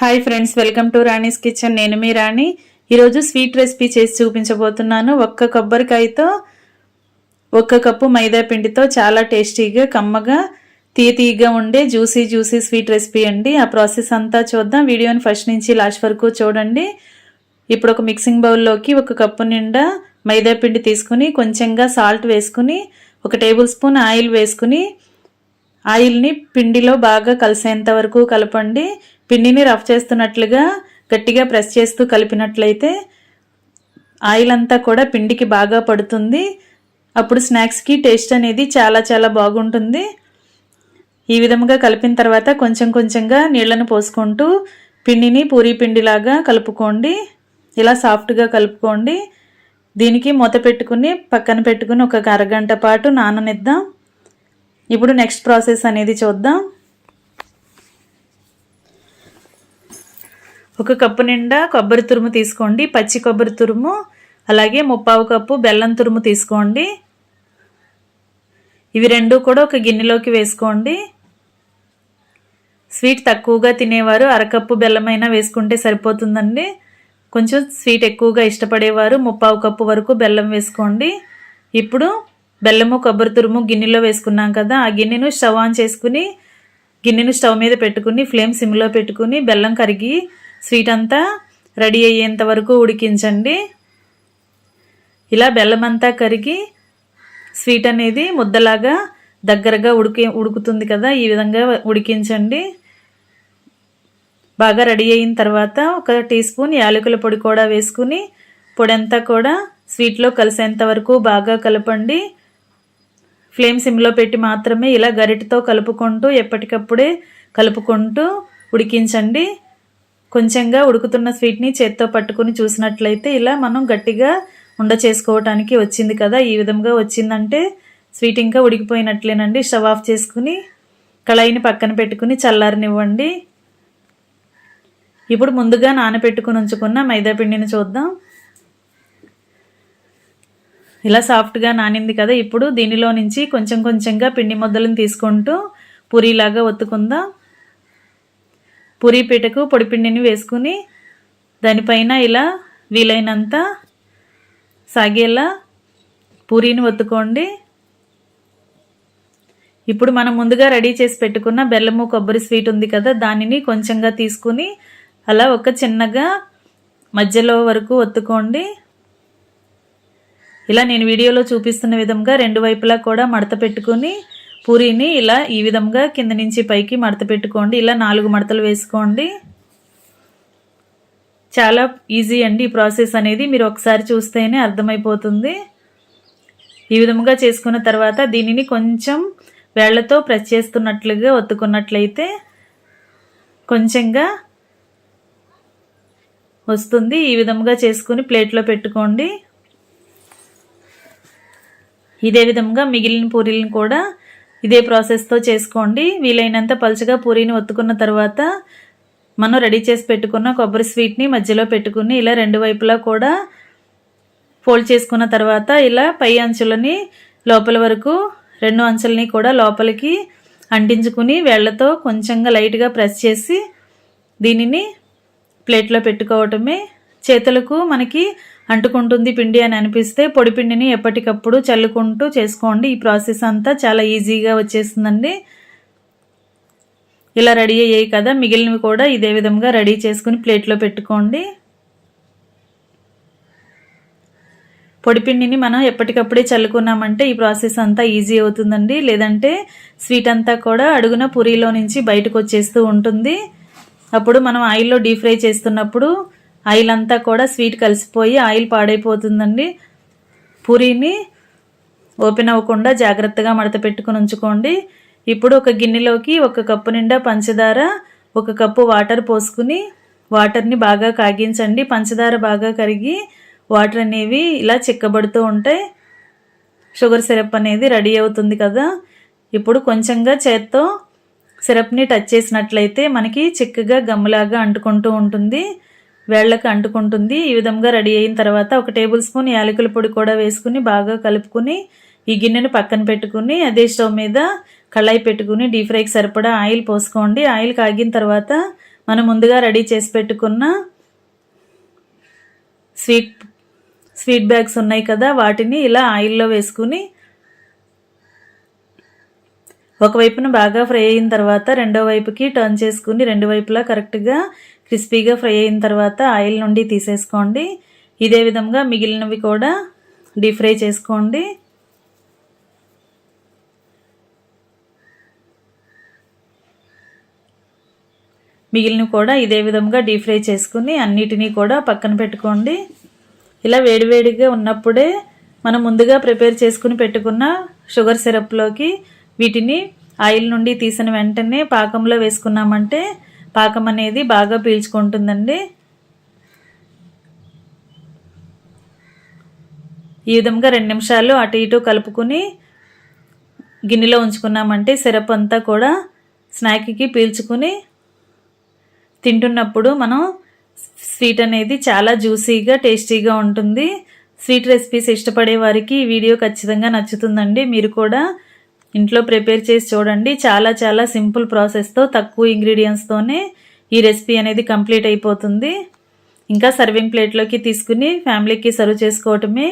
Hi friends welcome to Rani's kitchen నేను మీ రాణి. ఈరోజు స్వీట్ రెసిపీ చేసి చూపించబోతున్నాను. ఒక్క కొబ్బరికాయతో ఒక్క కప్పు మైదా పిండితో చాలా టేస్టీగా కమ్మగా తీయ తీయగా ఉండే జ్యూసీ జ్యూసీ స్వీట్ రెసిపీ అండి. ఆ ప్రాసెస్ అంతా చూద్దాం. వీడియోని ఫస్ట్ నుంచి లాస్ట్ వరకు చూడండి. ఇప్పుడు ఒక మిక్సింగ్ బౌల్లోకి ఒక కప్పు నిండా మైదా పిండి తీసుకుని కొంచెంగా సాల్ట్ వేసుకుని ఒక టేబుల్ స్పూన్ ఆయిల్ వేసుకుని ఆయిల్ని పిండిలో బాగా కలిసేంత వరకు కలపండి. పిండిని రఫ్ చేస్తున్నట్లుగా గట్టిగా ప్రెస్ చేస్తూ కలిపినట్లయితే ఆయిల్ అంతా కూడా పిండికి బాగా పడుతుంది. అప్పుడు స్నాక్స్కి టేస్ట్ అనేది చాలా చాలా బాగుంటుంది. ఈ విధముగా కలిపిన తర్వాత కొంచెం కొంచెంగా నీళ్ళను పోసుకుంటూ పిండిని పూరీ పిండిలాగా కలుపుకోండి. ఇలా సాఫ్ట్గా కలుపుకోండి. దీనికి మూత పెట్టుకుని పక్కన పెట్టుకుని ఒక అరగంట పాటు నాననిద్దాం. ఇప్పుడు నెక్స్ట్ ప్రాసెస్ అనేది చూద్దాం. ఒక కప్పు నిండా కొబ్బరి తురుము తీసుకోండి. పచ్చి కొబ్బరి తురుము అలాగే ముప్పావు కప్పు బెల్లం తురుము తీసుకోండి. ఇవి రెండు కూడా ఒక గిన్నెలోకి వేసుకోండి. స్వీట్ తక్కువగా తినేవారు అరకప్పు బెల్లమైనా వేసుకుంటే సరిపోతుందండి. కొంచెం స్వీట్ ఎక్కువగా ఇష్టపడేవారు ముప్పావు కప్పు వరకు బెల్లం వేసుకోండి. ఇప్పుడు బెల్లము కొబ్బరి తురుము గిన్నెలో వేసుకున్నాం కదా ఆ గిన్నెను స్టవ్ ఆన్ చేసుకుని గిన్నెను స్టవ్ మీద పెట్టుకుని ఫ్లేమ్ సిమ్లో పెట్టుకుని బెల్లం కరిగి స్వీట్ అంతా రెడీ అయ్యేంత వరకు ఉడికించండి. ఇలా బెల్లం అంతా కరిగి స్వీట్ అనేది ముద్దలాగా దగ్గరగా ఉడికి ఉడుకుతుంది కదా ఈ విధంగా ఉడికించండి. బాగా రెడీ అయిన తర్వాత ఒక టీ స్పూన్ యాలకుల పొడి కూడా వేసుకుని పొడి అంతా కూడా స్వీట్లో కలిసేంత వరకు బాగా కలపండి. ఫ్లేమ్ సిమ్లో పెట్టి మాత్రమే ఇలా గరిటతో కలుపుకుంటూ ఎప్పటికప్పుడే కలుపుకుంటూ ఉడికించండి. కొంచెంగా ఉడుకుతున్న స్వీట్ని చేత్తో పట్టుకుని చూసినట్లయితే ఇలా మనం గట్టిగా ఉండ చేసుకోవటానికి వచ్చింది కదా. ఈ విధంగా వచ్చిందంటే స్వీట్ ఇంకా ఉడికిపోయినట్లేనండి. స్టవ్ ఆఫ్ చేసుకుని కళాయిని పక్కన పెట్టుకుని చల్లారనివ్వండి. ఇప్పుడు ముందుగా నానబెట్టుకుని ఉంచుకున్న మైదా పిండిని చూద్దాం. ఇలా సాఫ్ట్గా నానింది కదా ఇప్పుడు దీనిలో నుంచి కొంచెం కొంచెంగా పిండి ముద్దలను తీసుకుంటూ పూరీలాగా ఒత్తుకుందాం? పూరీ పీటకు పొడిపిండిని వేసుకుని దానిపైన ఇలా వీలైనంత సాగేలా పూరీని ఒత్తుకోండి. ఇప్పుడు మనం ముందుగా రెడీ చేసి పెట్టుకున్న బెల్లము కొబ్బరి స్వీట్ ఉంది కదా దానిని కొంచెంగా తీసుకుని అలా ఒక చిన్నగా మధ్యలో వరకు ఒత్తుకోండి. ఇలా నేను వీడియోలో చూపిస్తున్న విధంగా రెండు వైపులా కూడా మడత పెట్టుకుని పూరీని ఇలా ఈ విధంగా కింద నుంచి పైకి మడత పెట్టుకోండి. ఇలా నాలుగు మడతలు వేసుకోండి. చాలా ఈజీ అండి ఈ ప్రాసెస్ అనేది. మీరు ఒకసారి చూస్తేనే అర్థమైపోతుంది. ఈ విధముగా చేసుకున్న తర్వాత దీనిని కొంచెం వేళ్ళతో ప్రెస్ చేస్తున్నట్లుగా ఒత్తుకున్నట్లయితే కొంచెంగా వస్తుంది. ఈ విధముగా చేసుకుని ప్లేట్లో పెట్టుకోండి. ఇదే విధంగా మిగిలిన పూరీలను కూడా ఇదే ప్రాసెస్తో చేసుకోండి. వీలైనంత పలుచగా పూరీని ఒత్తుకున్న తర్వాత మనం రెడీ చేసి పెట్టుకున్న కొబ్బరి స్వీట్ని మధ్యలో పెట్టుకుని ఇలా రెండు వైపులా కూడా ఫోల్డ్ చేసుకున్న తర్వాత ఇలా పై అంచులని లోపల వరకు రెండు అంచులని కూడా లోపలికి అంటించుకుని వేళ్ళతో కొంచెంగా లైట్గా ప్రెస్ చేసి దీనిని ప్లేట్లో పెట్టుకోవటమే చేతులకు మనకి అంటుకుంటుంది పిండి అని అనిపిస్తే పొడి పిండిని ఎప్పటికప్పుడు చల్లుకుంటూ చేసుకోండి. ఈ ప్రాసెస్ అంతా చాలా ఈజీగా వచ్చేస్తుందండి. ఇలా రెడీ అయ్యాయి కదా మిగిలినవి కూడా ఇదే విధంగా రెడీ చేసుకుని ప్లేట్లో పెట్టుకోండి. పొడిపిండిని మనం ఎప్పటికప్పుడే చల్లుకున్నామంటే ఈ ప్రాసెస్ అంతా ఈజీ అవుతుందండి. లేదంటే స్వీట్ అంతా కూడా అడుగున పూరీలో నుంచి బయటకు వచ్చేస్తూ ఉంటుంది. అప్పుడు మనం ఆయిల్లో డీప్ ఫ్రై చేస్తున్నప్పుడు ఆయిల్ అంతా కూడా స్వీట్ కలిసిపోయి ఆయిల్ పాడైపోతుందండి. పూరీని ఓపెన్ అవ్వకుండా జాగ్రత్తగా మడత పెట్టుకుని ఉంచుకోండి. ఇప్పుడు ఒక గిన్నెలోకి ఒక కప్పు నిండా పంచదార ఒక కప్పు వాటర్ పోసుకుని వాటర్ని బాగా కాగించండి. పంచదార బాగా కరిగి వాటర్ అనేవి ఇలా చిక్కబడుతూ ఉంటాయి. షుగర్ సిరప్ అనేది రెడీ అవుతుంది కదా. ఇప్పుడు కొంచెంగా చేత్తో సిరప్ని టచ్ చేసినట్లయితే మనకి చిక్కగా గమ్ములాగా అంటుకుంటూ ఉంటుంది. వేళ్ళకి అంటుకుంటుంది. ఈ విధంగా రెడీ అయిన తర్వాత ఒక టేబుల్ స్పూన్ యాలకుల పొడి కూడా వేసుకుని బాగా కలుపుకుని ఈ గిన్నెను పక్కన పెట్టుకుని అదే స్టవ్ మీద కళాయి పెట్టుకుని డీప్ ఫ్రైకి సరిపడా ఆయిల్ పోసుకోండి. ఆయిల్ కాగిన తర్వాత మనం ముందుగా రెడీ చేసి పెట్టుకున్న స్వీట్ స్వీట్ బ్యాగ్స్ ఉన్నాయి కదా వాటిని ఇలా ఆయిల్లో వేసుకుని ఒకవైపున బాగా ఫ్రై అయిన తర్వాత రెండో వైపుకి టర్న్ చేసుకుని రెండు వైపులా కరెక్ట్గా క్రిస్పీగా ఫ్రై అయిన తర్వాత ఆయిల్ నుండి తీసేసుకోండి. ఇదే విధంగా మిగిలినవి కూడా డీప్ ఫ్రై చేసుకోండి. మిగిలినవి కూడా ఇదే విధంగా డీప్ ఫ్రై చేసుకుని అన్నిటినీ కూడా పక్కన పెట్టుకోండి. ఇలా వేడివేడిగా ఉన్నప్పుడే మనం ముందుగా ప్రిపేర్ చేసుకుని పెట్టుకున్న షుగర్ సిరప్లోకి వీటిని ఆయిల్ నుండి తీసిన వెంటనే పాకంలో వేసుకున్నామంటే పాకం అనేది బాగా పీల్చుకుంటుందండి. ఈ విధంగా రెండు నిమిషాలు అటు ఇటు కలుపుకుని గిన్నెలో ఉంచుకున్నామంటే సిరప్ అంతా కూడా స్నాక్కి పీల్చుకుని తింటున్నప్పుడు మనం స్వీట్ అనేది చాలా జ్యూసీగా టేస్టీగా ఉంటుంది. స్వీట్ రెసిపీస్ ఇష్టపడే వారికి ఈ వీడియో ఖచ్చితంగా నచ్చుతుందండి. మీరు కూడా ఇంట్లో ప్రిపేర్ చేసి చూడండి. చాలా చాలా సింపుల్ ప్రాసెస్తో తక్కువ ఇంగ్రీడియంట్స్తోనే ఈ రెసిపీ అనేది కంప్లీట్ అయిపోతుంది. ఇంకా సర్వింగ్ ప్లేట్లోకి తీసుకుని ఫ్యామిలీకి సర్వ్ చేసుకోవటమే.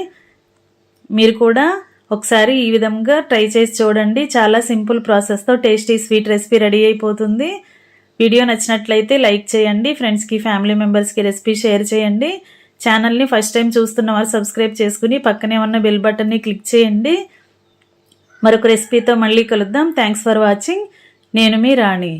మీరు కూడా ఒకసారి ఈ విధంగా ట్రై చేసి చూడండి. చాలా సింపుల్ ప్రాసెస్తో టేస్టీ స్వీట్ రెసిపీ రెడీ అయిపోతుంది. వీడియో నచ్చినట్లయితే లైక్ చేయండి. ఫ్రెండ్స్కి ఫ్యామిలీ మెంబర్స్కి రెసిపీ షేర్ చేయండి. ఛానల్ని ఫస్ట్ టైం చూస్తున్న వారు సబ్స్క్రైబ్ చేసుకుని పక్కనే ఉన్న బెల్ బటన్ని క్లిక్ చేయండి. మరొక రెసిపీతో మళ్ళీ కలుద్దాం. థ్యాంక్స్ ఫర్ వాచింగ్ నేను మీ రాణి.